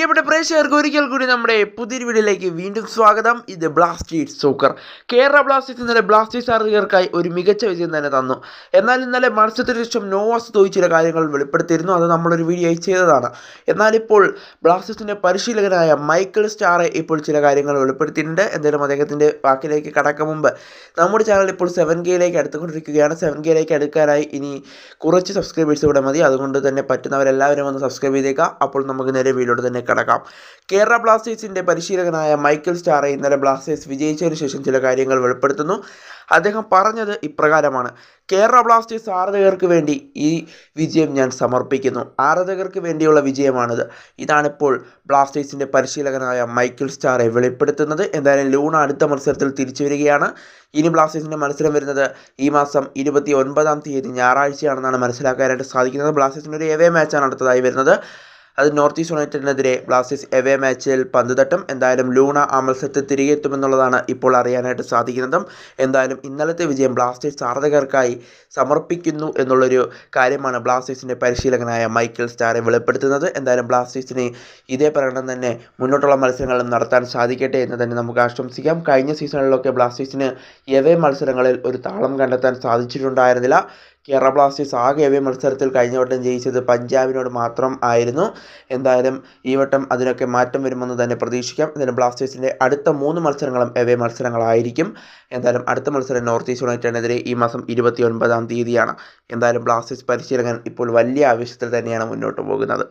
പ്രിയപ്പെട്ട പ്രേക്ഷകർക്ക് ഒരിക്കൽ കൂടി നമ്മുടെ പുതിയൊരു വീഡിയോയിലേക്ക് വീണ്ടും സ്വാഗതം. ഇത് ബ്ലാസ്റ്റേഴ്സ് സൂക്കർ. കേരള ബ്ലാസ്റ്റേഴ്സ് ഇന്നലെ ബ്ലാസ്റ്റേഴ്സ് ആരാധകർക്കായി ഒരു മികച്ച വിജയം തന്നെ തന്നു. എന്നാൽ ഇന്നലെ മത്സരത്തിന് ശേഷം നോവാസ് തോയി ചില കാര്യങ്ങൾ വെളിപ്പെടുത്തിയിരുന്നു. അത് നമ്മളൊരു വീഡിയോ ചെയ്തതാണ്. എന്നാൽ ഇപ്പോൾ ബ്ലാസ്റ്റേഴ്സിന്റെ പരിശീലകനായ മൈക്കിൾ സ്റ്റാറെ ഇപ്പോൾ ചില കാര്യങ്ങൾ വെളിപ്പെടുത്തിയിട്ടുണ്ട്. എന്തായാലും അദ്ദേഹത്തിന്റെ വാക്കിലേക്ക് കടക്കും മുമ്പ് നമ്മുടെ ചാനൽ ഇപ്പോൾ സെവൻ കെയിലേക്ക് അടുത്തുകൊണ്ടിരിക്കുകയാണ്. സെവൻ കെയിലേക്ക് അടുക്കാനായി ഇനി കുറച്ച് സബ്സ്ക്രൈബേഴ്സ് ഇവിടെ മതി. അതുകൊണ്ട് തന്നെ പറ്റുന്നവരെല്ലാവരും ഒന്ന് സബ്സ്ക്രൈബ് ചെയ്തേക്കാം. അപ്പോൾ നമുക്ക് നേരെ വീഡിയോയുടെ തന്നെ കിടക്കാം. കേരള ബ്ലാസ്റ്റേഴ്സിന്റെ പരിശീലകനായ മൈക്കൽ സ്റ്റാറെ ഇന്നലെ ബ്ലാസ്റ്റേഴ്സ് വിജയിച്ചതിന് ശേഷം ചില കാര്യങ്ങൾ വെളിപ്പെടുത്തുന്നു. അദ്ദേഹം പറഞ്ഞത് ഇപ്രകാരമാണ്. കേരള ബ്ലാസ്റ്റേഴ്സ് ആരാധകർക്ക് വേണ്ടി ഈ വിജയം ഞാൻ സമർപ്പിക്കുന്നു. ആരാധകർക്ക് വേണ്ടിയുള്ള വിജയമാണിത്. ഇതാണിപ്പോൾ ബ്ലാസ്റ്റേഴ്സിന്റെ പരിശീലകനായ മൈക്കിൾ സ്റ്റാറെ വെളിപ്പെടുത്തുന്നത്. എന്തായാലും ലൂൺ അടുത്ത മത്സരത്തിൽ തിരിച്ചു വരികയാണ്. ഇനി ബ്ലാസ്റ്റേഴ്സിന്റെ മത്സരം വരുന്നത് ഈ മാസം ഇരുപത്തി ഒൻപതാം തീയതി ഞായറാഴ്ചയാണെന്നാണ് മനസ്സിലാക്കാനായിട്ട് സാധിക്കുന്നത്. ബ്ലാസ്റ്റേഴ്സിന്റെ ഒരു എവേ മാച്ചാണ് അടുത്തതായി വരുന്നത്. അത് നോർത്ത് ഈസ്റ്റ് യുണൈറ്റഡിനെതിരെ ബ്ലാസ്റ്റേഴ്സ് എവേ മാച്ചിൽ പന്ത് തട്ടും എന്തായാലും ലൂണ ആ മത്സരത്തിൽ തിരികെ എത്തുമെന്നുള്ളതാണ് ഇപ്പോൾ അറിയാനായിട്ട് സാധിക്കുന്നത്. എന്തായാലും ഇന്നലത്തെ വിജയം ബ്ലാസ്റ്റേഴ്സ് ആരാധകർക്കായി സമർപ്പിക്കുന്നു എന്നുള്ളൊരു കാര്യമാണ് ബ്ലാസ്റ്റേഴ്സിന്റെ പരിശീലകനായ മൈക്കിൾ സ്റ്റാറെ വെളിപ്പെടുത്തുന്നത്. എന്തായാലും ബ്ലാസ്റ്റേഴ്സിന് ഇതേ പ്രകടനം തന്നെ മുന്നോട്ടുള്ള മത്സരങ്ങളും നടത്താൻ സാധിക്കട്ടെ എന്ന് തന്നെ നമുക്ക് ആശംസിക്കാം. കഴിഞ്ഞ സീസണിലൊക്കെ ബ്ലാസ്റ്റേഴ്സിന് എവേ മത്സരങ്ങളിൽ ഒരു താളം കണ്ടെത്താൻ സാധിച്ചിട്ടുണ്ടായിരുന്നില്ല. കേരള ബ്ലാസ്റ്റേഴ്സ് ആകെ മത്സരത്തിൽ കഴിഞ്ഞ വട്ടം ജയിച്ചത് പഞ്ചാബിനോട് മാത്രം ആയിരുന്നു. എന്തായാലും ഈ വട്ടം അതിനൊക്കെ മാറ്റം വരുമെന്ന് തന്നെ പ്രതീക്ഷിക്കാം. എന്തായാലും ബ്ലാസ്റ്റേഴ്സിന്റെ അടുത്ത മൂന്ന് മത്സരങ്ങളും എവേ മത്സരങ്ങളായിരിക്കും. എന്തായാലും അടുത്ത മത്സരം നോർത്ത് ഈസ്റ്റ് യുണൈറ്റഡിനെതിരെ ഈ മാസം ഇരുപത്തി ഒൻപതാം തീയതിയാണ്. എന്തായാലും ബ്ലാസ്റ്റേഴ്സ് പരിശീലകൻ ഇപ്പോൾ വലിയ ആവേശത്തിൽ തന്നെയാണ് മുന്നോട്ട് പോകുന്നത്.